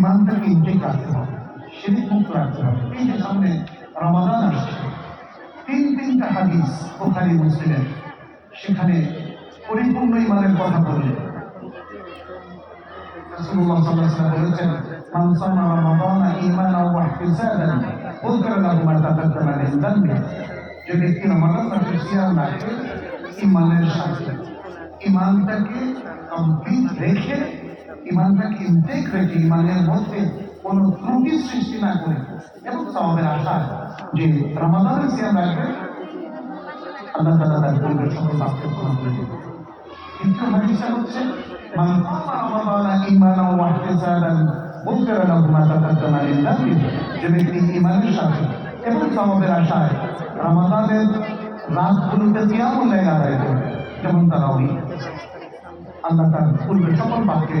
ইমানটাকে intact রাখতে হবে, শিরিক মুক্ত রাখতে হবে। এই যে সামনে রমাদান আসছে। তিন তিনটা হাদিস বোখারি মুসলিমের। সেখানে পরিপূর্ণ ইমানের কথা বললেন। মান মিন ইমানটাকে কমপ্লিট রেখে ইমানটাকে ইনটেক রেখে ইমানের মধ্যে কোনো ত্রুটি সৃষ্টি না করে এবং সওয়াবের আশা যে রমাদানের সিয়াম রাখবে, আল্লাহ তাআলা তার পূর্বের সকল পাপকে ক্ষমা করে দেবে। দ্বিতীয় হাদিসে হচ্ছে, মান কামা রমাদানা ঈমানাও ওয়া ইহতিসাবান গুফিরা লাহু মা তাকাদ্দামা মিন যানবি যে ব্যক্তি ঈমানের সাথে এবং সওয়াবের আশায় রমাদানের রাতগুলোতে কিয়ামুল লাইল আদায় করে, যেমন তারাউই আল্লাহ তার পূর্বের সকল পাপকে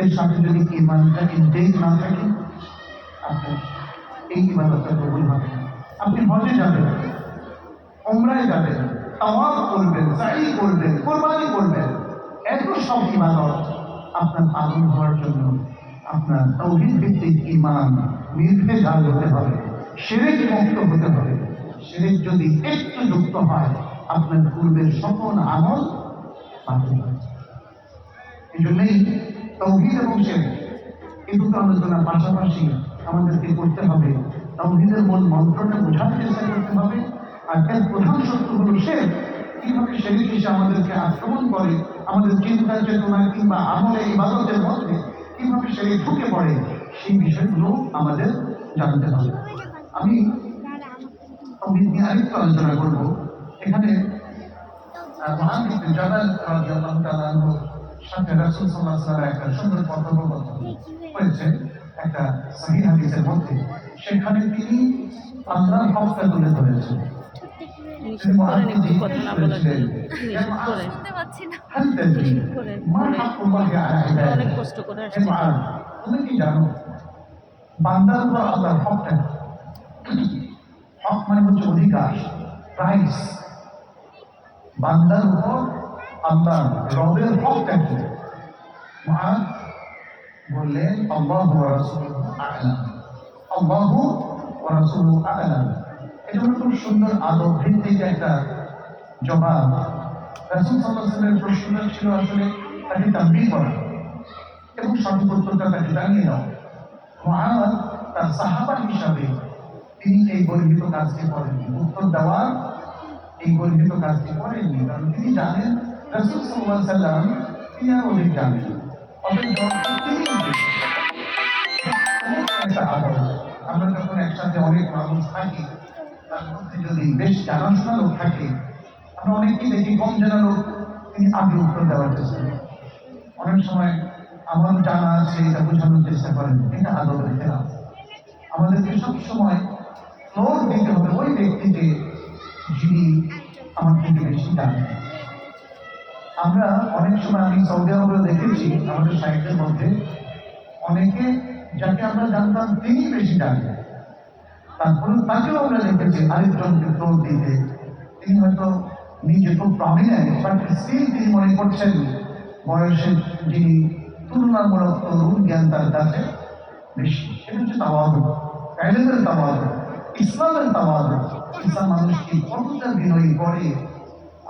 এর সাথে যদি ইমানটা ইনটেক না থাকে, আপনার এই ইবাদতটা কবুল হবে আপনি হজে যাবেন ওমরায় যাবেন, তাওয়াফ করবেন সাই করবেন, কোরবানি করবেন, এত সব ইবাদত আপনার পালন হওয়ার জন্য আপনার তৌহিদ ভিত্তিক ইমান নির্ভেজাল হতে হবে শিরিক মুক্ত হতে হবে শিরিক যদি একটু যুক্ত হয়, আপনার পূর্বের সকল আমল বাতিল। এই জন্যই তৌহিদ এবং শিরিক এই দুটো আলোচনার পাশাপাশি আমাদেরকে করতে হবে। তৌহিদের মূল মন্ত্রটা বোঝার চেষ্টা করতে হবে। আর এর প্রধান শত্রু হলো সে। কীভাবে শরীর এসে আমাদেরকে আক্রমণ করে, আমাদের চিন্তা চেতনা কিংবা আমলে ইবাদতের মধ্যে কীভাবে শরীর ঢুকে পড়ে, সেই বিষয়গুলো আমাদের জানতে হবে। আমি নিয়ে আরেকটু আলোচনা করব। এখানে মহান সাথে রাসুল সাল্লাহ সাল্লাহ একটা সুন্দর কথোপকথন বলেছেন একটা সহি হাদিসের মধ্যে। সেখানে তিনি আল্লাহর হকটা তুলে ধরেছেন। হ্যাঁ, হ্যাঁ, হ্যাঁ, তুমি জানো বান্দার উপর আল্লাহর মানে হচ্ছে অধিকার রাইটস। বান্দার উপর আল্লাহ রবের হকটা কি মুআদ বললেন আল্লাহ ওয়া রাসূলুহু আ'লাম আল্লাহ ওয়া রাসূলুহু আ'লাম এটা খুব সুন্দর আদব ভিত্তিক একটা জবাব। রাসূল আলাইহি ওয়াসাল্লামের ছিল আসলে, তাকে তাম্বিহ করা। এবং সঠিক উত্তরটা তাকে জানিয়ে দাও মহান তার সাহাবা হিসাবে তিনি এই গর্বিত কাজটি করেননি। উত্তর দেওয়ার এই গর্বিত কাজটি করেননি। কারণ তিনি জানেন রসুল সাল্লাহ সাল্লাম তিনি অধিক জানেন একটা আমরা যখন একসাথে অনেক মানুষ থাকি, তার মধ্যে যদি বেশ জানাশোনা লোক থাকে, আমরা অনেকেই দেখি কম জানা লোক, তিনি আগে উত্তর দেওয়ার চেষ্টা করেন। অনেক সময় আমার জানা আছে, এটা বোঝানোর চেষ্টা করেন, এটা আদবের খেলাফ। আমাদেরকে সব সময় ফ্লোর দিতে হবে ওই ব্যক্তিকে যিনি আমার থেকে বেশি জানেন। আমরা অনেক সময়, আমি সৌদি আরবে দেখেছি আমাদের সাহিত্যের মধ্যে, অনেকে যাকে আমরা জানতাম তিনি বেশি জানেন। তারপরে তাকেও আমরা দেখেছি আরেকজনকে ফ্লোর দিতে। তিনি হয়তো নিজে খুব প্রমিনেন্ট বাট স্টিল তিনি মনে করছেন বয়সের যিনি তুলনামূলক তরুণ জ্ঞান তার কাছে বেশি। এটা হচ্ছে তাওয়াদু কাইলেদের তাওয়াদু ইসলামের তাওয়াদু ইসলাম মানুষকে কতটা বিনয়ী করে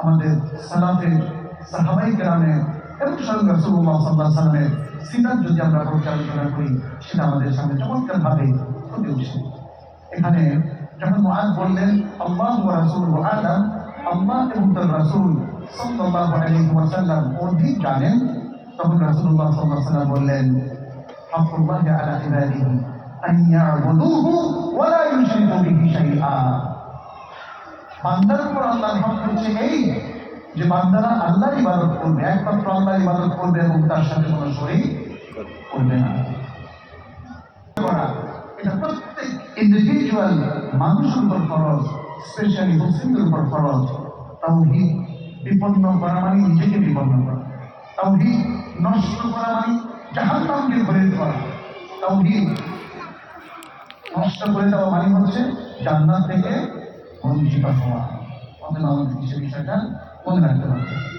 আমাদের সালাফের সাহাবাই গ্রামে এবং স্বয়ং রাসূলুল্লাহ সাল্লাল্লাহু আলাইহি সাল্লামের সিরাত যদি আমরা পর্যালোচনা করি, সেটা আমাদের সামনে চমৎকারভাবে ফুটে উঠছে। এখানে যখন মুআদ বললেন, আল্লাহ ওয়া রাসূলুহু আলাম আল্লাহ এবং তার রাসূল সাল্লাল্লাহু আলাইহি ওয়াসাল্লাম অধিক জানেন। তখন রাসূলুল্লাহ সাল্লাল্লাহু আলাইহি ওয়াসাল্লাম বললেন, হাক্কুল্লাহি আলা ইবাদিহি ইয়াবুদুহু ওয়া লা ইউশরিকু বিহি শাইআ। বান্দার উপর আল্লাহর হক হচ্ছে এই যে বান্দারা আল্লাহর ইবাদত করবে, একমাত্র আল্লাহর ইবাদত করবে এবং তার সাথে কোনো শরীক করবে না। করা মানে মানে নষ্ট করে মানে হচ্ছে জান্নাত থেকে বঞ্চিত হওয়া। আমাদের কিছু বিষয়টা মনে রাখতে হবে